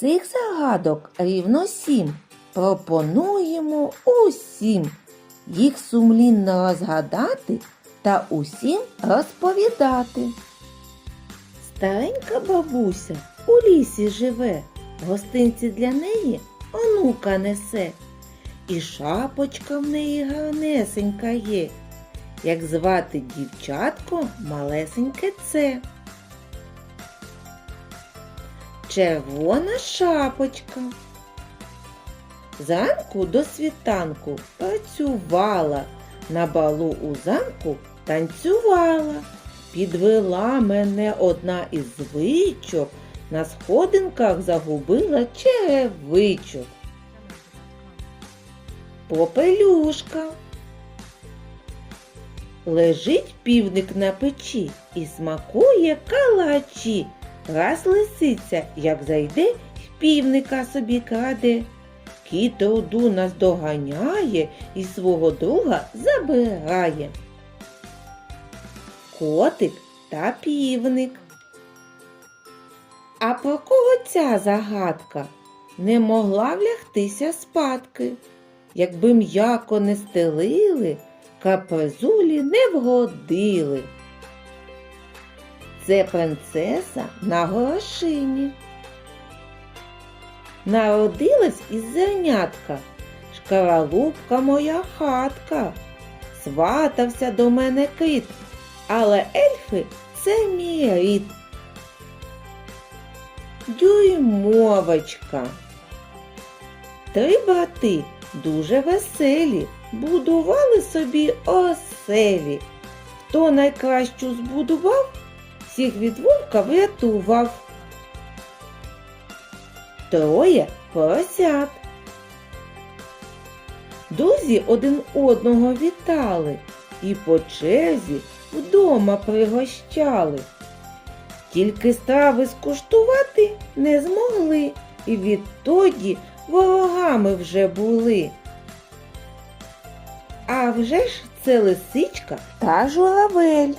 Цих загадок рівно сім. Пропонуємо усім їх сумлінно розгадати та усім розповідати. Старенька бабуся у лісі живе, гостинці для неї онука несе, і шапочка в неї гарнесенька є. Як звати дівчатко малесеньке це. Червона шапочка. Зранку до світанку працювала, на балу у замку танцювала. Підвела мене одна із звичок, на сходинках загубила черевичок. Попелюшка. Лежить півник на печі і смакує калачі. Раз лисиця, як зайде, півника собі краде. Кіт руду нас доганяє і свого друга забирає. Котик та півник. А про кого ця загадка? Не могла влягтися спадки. Якби м'яко не стелили, капризулі не вгодили. Це принцеса на горошині. Народилась із зернятка, шкаралупка моя хатка. Сватався до мене кит, але ельфи це мій рід. Дюймовочка. Три брати дуже веселі, будували собі оселі. Хто найкращу збудував, всіх від вовка врятував. Троє поросят. Друзі один одного вітали і по черзі вдома пригощали. Тільки страви скуштувати не змогли, і відтоді ворогами вже були. А вже ж це лисичка та журавель.